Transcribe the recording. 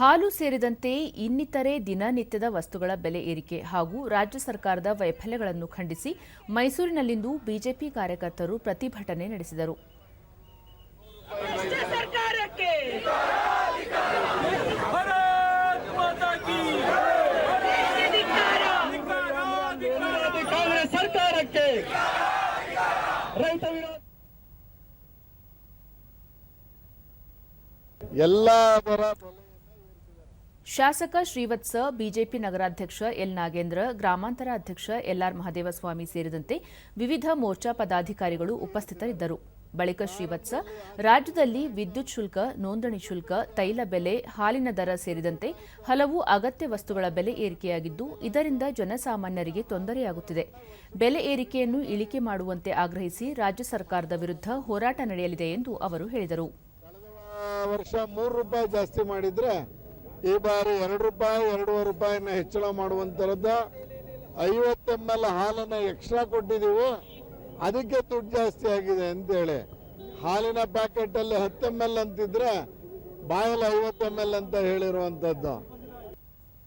ಹಾಲು ಸೇರಿದಂತೆ ಇನ್ನಿತರೆ ದಿನನಿತ್ಯದ ವಸ್ತುಗಳ ಬೆಲೆ ಏರಿಕೆ ಹಾಗೂ ರಾಜ್ಯ ಸರ್ಕಾರದ ವೈಫಲ್ಯಗಳನ್ನು ಖಂಡಿಸಿ ಮೈಸೂರಿನಲ್ಲಿಂದು ಬಿಜೆಪಿ ಕಾರ್ಯಕರ್ತರು ಪ್ರತಿಭಟನೆ ನಡೆಸಿದರು. ಎಲ್ಲ ಶಾಸಕ ಶ್ರೀವತ್ಸ, ಬಿಜೆಪಿ ನಗರಾಧ್ಯಕ್ಷ ಎಲ್ ನಾಗೇಂದ್ರ, ಗ್ರಾಮಾಂತರ ಅಧ್ಯಕ್ಷ ಎಲ್ಆರ್ ಮಹದೇವಸ್ವಾಮಿ ಸೇರಿದಂತೆ ವಿವಿಧ ಮೋರ್ಚಾ ಪದಾಧಿಕಾರಿಗಳು ಉಪಸ್ಥಿತರಿದ್ದರು. ಬಳಿಕ ಶ್ರೀವತ್ಸ, ರಾಜ್ಯದಲ್ಲಿ ವಿದ್ಯುತ್ ಶುಲ್ಕ, ನೋಂದಣಿ ಶುಲ್ಕ, ತೈಲ ಬೆಲೆ, ಹಾಲಿನ ದರ ಸೇರಿದಂತೆ ಹಲವು ಅಗತ್ಯ ವಸ್ತುಗಳ ಬೆಲೆ ಏರಿಕೆಯಾಗಿದ್ದು, ಇದರಿಂದ ಜನಸಾಮಾನ್ಯರಿಗೆ ತೊಂದರೆಯಾಗುತ್ತಿದೆ. ಬೆಲೆ ಏರಿಕೆಯನ್ನು ಇಳಿಕೆ ಮಾಡುವಂತೆ ಆಗ್ರಹಿಸಿ ರಾಜ್ಯ ಸರ್ಕಾರದ ವಿರುದ್ಧ ಹೋರಾಟ ನಡೆಯಲಿದೆ ಎಂದು ಅವರು ಹೇಳಿದರು. ಈ ಬಾರಿ ಎರಡು ರೂಪಾಯಿ, ಎರಡೂವರೆ ರೂಪಾಯಿನ ಹೆಚ್ಚಳ ಮಾಡುವಂಥದ್ದು ಐವತ್ತು ಎಂ ಎಲ್ ಹಾಲನ್ನು ಎಕ್ಸ್ಟ್ರಾ ಕೊಟ್ಟಿದ್ದೀವಿ. ಅದಕ್ಕೆ ದುಡ್ಡು ಜಾಸ್ತಿ ಆಗಿದೆ ಅಂತೇಳಿ. ಹಾಲಿನ ಪ್ಯಾಕೆಟಲ್ಲಿ ಹತ್ತು ಎಂ ಎಲ್ ಅಂತಿದ್ರೆ ಬಾಯಲ್ಲಿ ಐವತ್ತು ಎಂ ಎಲ್ ಅಂತ ಹೇಳಿರುವಂತದ್ದು.